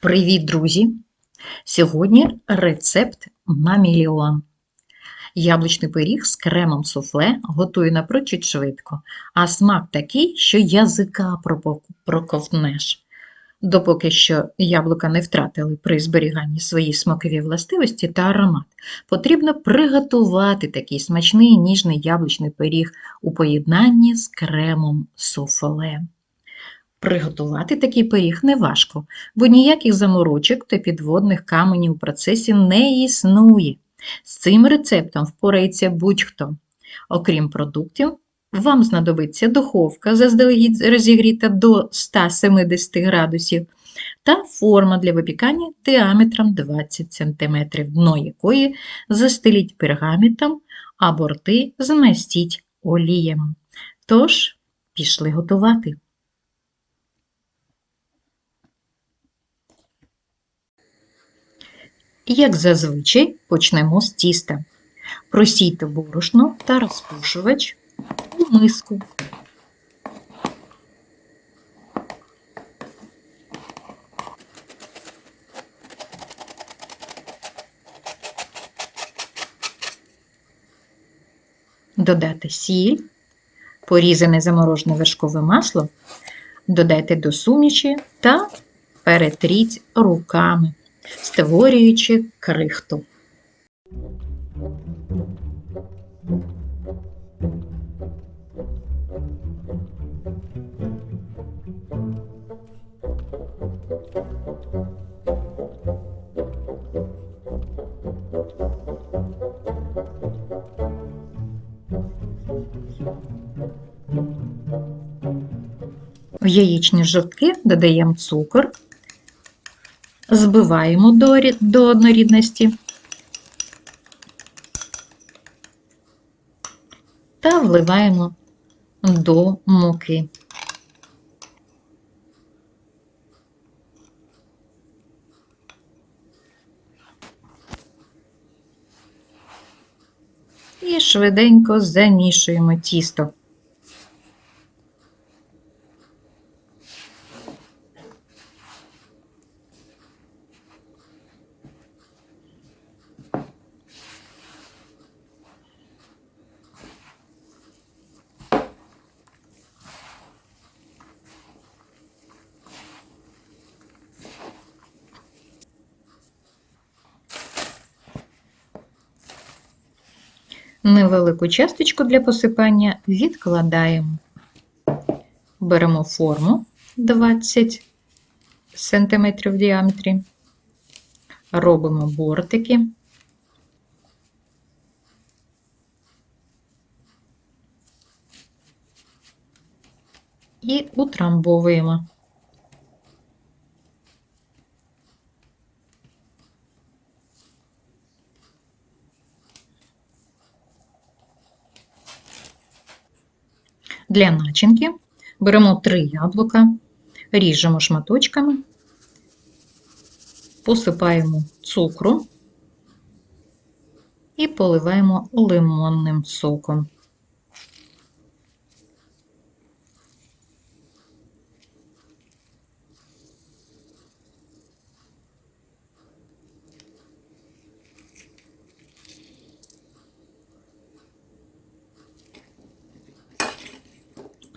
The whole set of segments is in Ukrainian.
Привіт, друзі! Сьогодні рецепт на мільйон. Яблучний пиріг з кремом суфле готую напрочуд швидко, а смак такий, що язика проковтнеш. Допоки що яблука не втратили при зберіганні свої смакові властивості та аромат, потрібно приготувати такий смачний ніжний яблучний пиріг у поєднанні з кремом суфле. Приготувати такий пиріг неважко, бо ніяких заморочок та підводних каменів у процесі не існує. З цим рецептом впорається будь-хто. Окрім продуктів, вам знадобиться духовка, заздалегідь розігріта до 170 градусів, та форма для випікання діаметром 20 см, дно якої застеліть пергаментом, а борти змастіть олієм. Тож, пішли готувати. Як зазвичай, почнемо з тіста. Просійте борошно та розпушувач у миску. Додати сіль, порізане заморожене вершкове масло, додайте до суміші та перетріть руками створюючи крихту. В яєчні жовтки додаємо цукор збиваємо до, до однорідності та вливаємо до муки. І швиденько замішуємо тісто. Невелику часточку для посипання відкладаємо. Беремо форму 20 см в діаметрі, робимо бортики. І утрамбовуємо. Для начинки беремо три яблука, ріжемо шматочками, посипаємо цукру і поливаємо лимонним соком.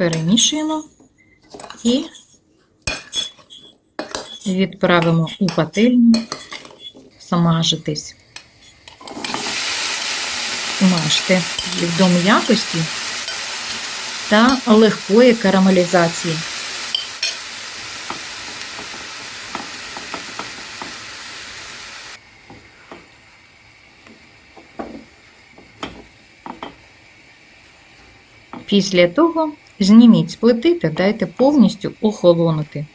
Перемішуємо і відправимо у пательню смажитись. Смажте їх до м'якості та легкої карамелізації. Після того зніміть з плити та дайте повністю охолонути.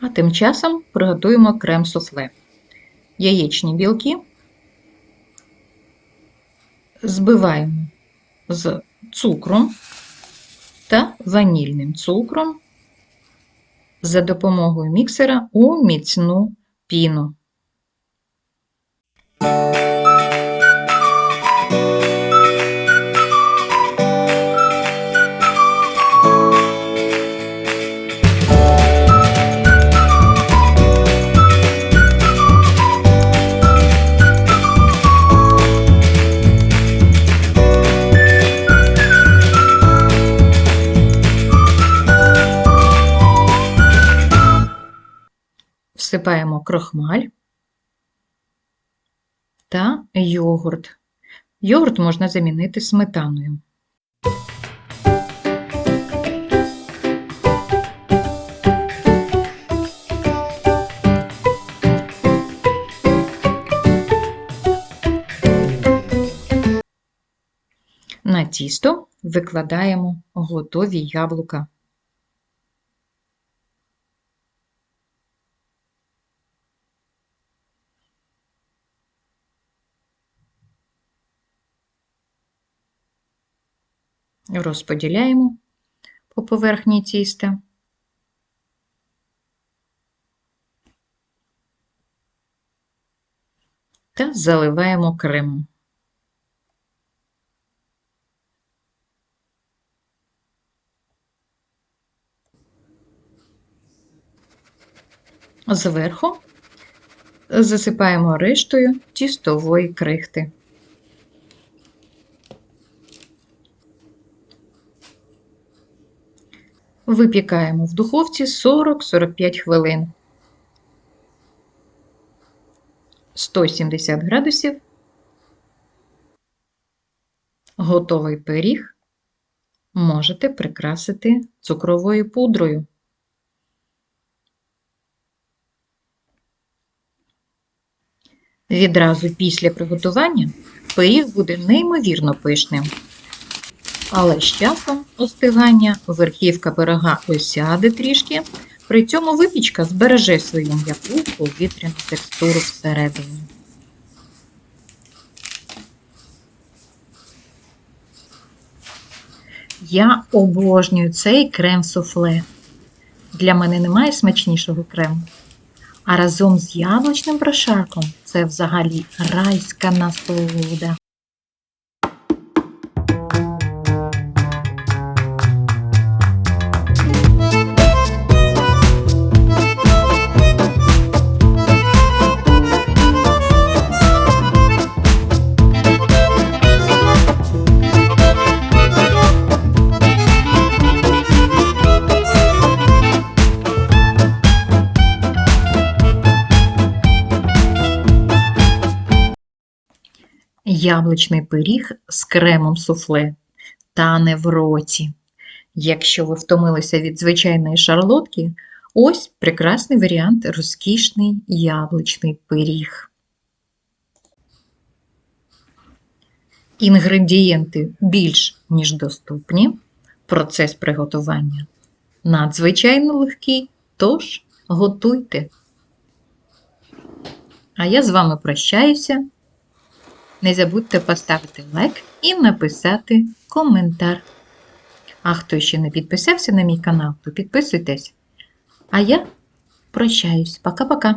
А тим часом приготуємо крем суфле. Яєчні білки збиваємо з цукром та ванільним цукром за допомогою міксера у міцну піну. Крохмаль та йогурт. Йогурт можна замінити сметаною. На тісто викладаємо готові яблука. Розподіляємо по поверхні тіста. Та заливаємо кремом. Зверху засипаємо рештою тістової крихти. Випікаємо в духовці 40-45 хвилин. 170 градусів. Готовий пиріг можете прикрасити цукровою пудрою. Відразу після приготування пиріг буде неймовірно пишним. Але з часом остигання верхівка пирога осяде трішки, при цьому випічка збереже свою м'яку повітряну текстуру всередині. Я обожнюю цей крем-суфле. Для мене немає смачнішого крему. А разом з яблучним прошарком це взагалі райська насолода. Яблучний пиріг з кремом суфле тане в роті. Якщо ви втомилися від звичайної шарлотки, ось прекрасний варіант розкішний яблучний пиріг. Інгредієнти більш ніж доступні. Процес приготування надзвичайно легкий, тож готуйте. А я з вами прощаюся. Не забудьте поставити лайк і написати коментар. А хто ще не підписався на мій канал, то підписуйтесь. А я прощаюсь. Пока-пока.